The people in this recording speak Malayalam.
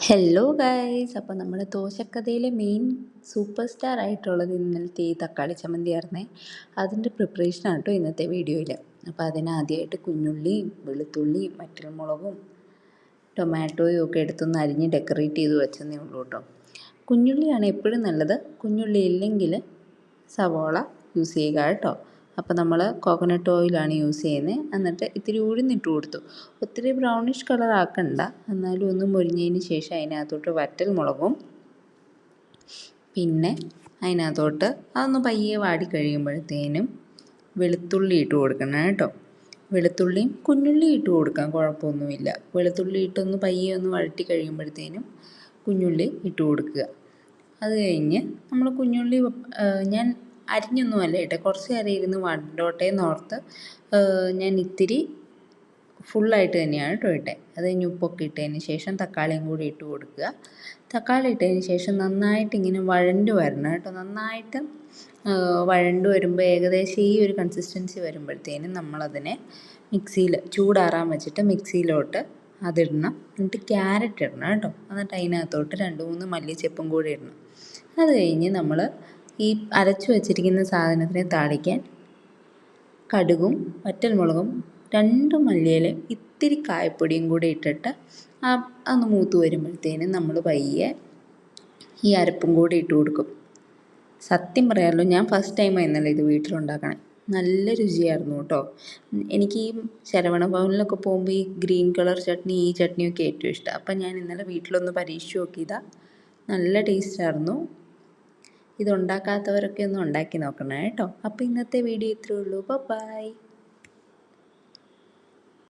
ഹലോ ഗൈസ് അപ്പോൾ നമ്മുടെ ദോശക്കഥയിലെ മെയിൻ സൂപ്പർ സ്റ്റാർ ആയിട്ടുള്ളത് ഇന്നലത്തെ ഈ തക്കാളി ചമ്മന്തി ആയിരുന്നേ അതിന്റെ പ്രിപ്പറേഷനാണ് കേട്ടോ ഇന്നത്തെ വീഡിയോയിൽ അപ്പോൾ അതിനാദ്യമായിട്ട് കുഞ്ഞുള്ളിയും വെളുത്തുള്ളിയും മറ്റൽമുളകും ടൊമാറ്റോയും ഒക്കെ എടുത്തൊന്ന് അരിഞ്ഞ് ഡെക്കറേറ്റ് ചെയ്ത് വെച്ചെന്നേ ഉള്ളൂ കേട്ടോ കുഞ്ഞുള്ളിയാണ് എപ്പോഴും നല്ലത്. കുഞ്ഞുള്ളി ഇല്ലെങ്കിൽ സവോള യൂസ് ചെയ്യുക കേട്ടോ അപ്പോൾ നമ്മൾ കോക്കനട്ട് ഓയിലാണ് യൂസ് ചെയ്യുന്നത് എന്നിട്ട് ഇത്തിരി ഉഴുന്നിട്ട് കൊടുത്തു. ഒത്തിരി ബ്രൗണിഷ് കളർ ആക്കണ്ട. എന്നാലും ഒന്ന് മുരിഞ്ഞതിന് ശേഷം അതിനകത്തോട്ട് വറ്റൽ മുളകും പിന്നെ അതിനകത്തോട്ട് അതൊന്ന് പയ്യെ വാടി കഴിയുമ്പോഴത്തേനും വെളുത്തുള്ളി ഇട്ട് കൊടുക്കണം കേട്ടോ. വെളുത്തുള്ളിയും കുഞ്ഞുള്ളി ഇട്ട് കൊടുക്കാം കുഴപ്പമൊന്നുമില്ല. വെളുത്തുള്ളി ഇട്ടൊന്ന് പയ്യെ ഒന്ന് വഴറ്റി കഴിയുമ്പോഴത്തേനും കുഞ്ഞുള്ളി ഇട്ട് കൊടുക്കുക. അത് കഴിഞ്ഞ് നമ്മൾ കുഞ്ഞുള്ളി ഞാൻ അരിഞ്ഞൊന്നുമല്ല കേട്ടോ. കുറച്ച് നേരം ഇരുന്ന് വണ്ടോട്ടെ എന്നോർത്ത് ഞാൻ ഇത്തിരി ഫുള്ളായിട്ട് തന്നെയാണ് കേട്ടോ ഇട്ടേ. അത് കഴിഞ്ഞ് ഉപ്പൊക്കെ ഇട്ടതിന് ശേഷം തക്കാളിയും കൂടി ഇട്ട് കൊടുക്കുക. തക്കാളി ഇട്ടതിന് ശേഷം നന്നായിട്ട് ഇങ്ങനെ വഴണ്ട് വരണം കേട്ടോ. നന്നായിട്ട് വഴണ്ട് വരുമ്പോൾ ഏകദേശം ഈ ഒരു കൺസിസ്റ്റൻസി വരുമ്പോഴത്തേനും നമ്മളതിനെ മിക്സിയിൽ ചൂടാറാൻ വെച്ചിട്ട് മിക്സിയിലോട്ട് അതിടണം. എന്നിട്ട് ക്യാരറ്റ് ഇടണം കേട്ടോ. എന്നിട്ട് അതിനകത്തോട്ട് രണ്ട് മൂന്ന് മല്ലിച്ചെപ്പും കൂടി ഇടണം. അത് കഴിഞ്ഞ് നമ്മൾ ഈ അരച്ചു വച്ചിരിക്കുന്ന സാധനത്തിനെ താളിക്കാൻ കടുകും വറ്റൽമുളകും രണ്ട് മല്ലിയിലയും ഇത്തിരി കായപ്പൊടിയും കൂടി ഇട്ടിട്ട് ആ മൂത്ത് വരുമ്പോഴത്തേനും നമ്മൾ പയ്യെ ഈ അരപ്പും കൂടി ഇട്ട് കൊടുക്കും. സത്യം പറയാമല്ലോ ഞാൻ ഫസ്റ്റ് ടൈമാണ് ഇന്നലെ ഇത് വീട്ടിലുണ്ടാക്കണേ. നല്ല രുചിയായിരുന്നു കേട്ടോ. എനിക്ക് ഈ ശരവണ ഭവനിലൊക്കെ പോകുമ്പോൾ ഈ ഗ്രീൻ കളർ ചട്നി ഈ ചട്നിയൊക്കെ ഏറ്റവും ഇഷ്ടം. അപ്പം ഞാൻ ഇന്നലെ വീട്ടിലൊന്ന് പരീക്ഷിച്ച് നോക്കിയതാണ് നല്ല ടേസ്റ്റായിരുന്നു ഇതുണ്ടാക്കാത്തവരൊക്കെ ഒന്ന് ഉണ്ടാക്കി നോക്കണം കേട്ടോ. അപ്പോൾ ഇന്നത്തെ വീഡിയോ ഇത്രയേ ഉള്ളൂ. ബൈ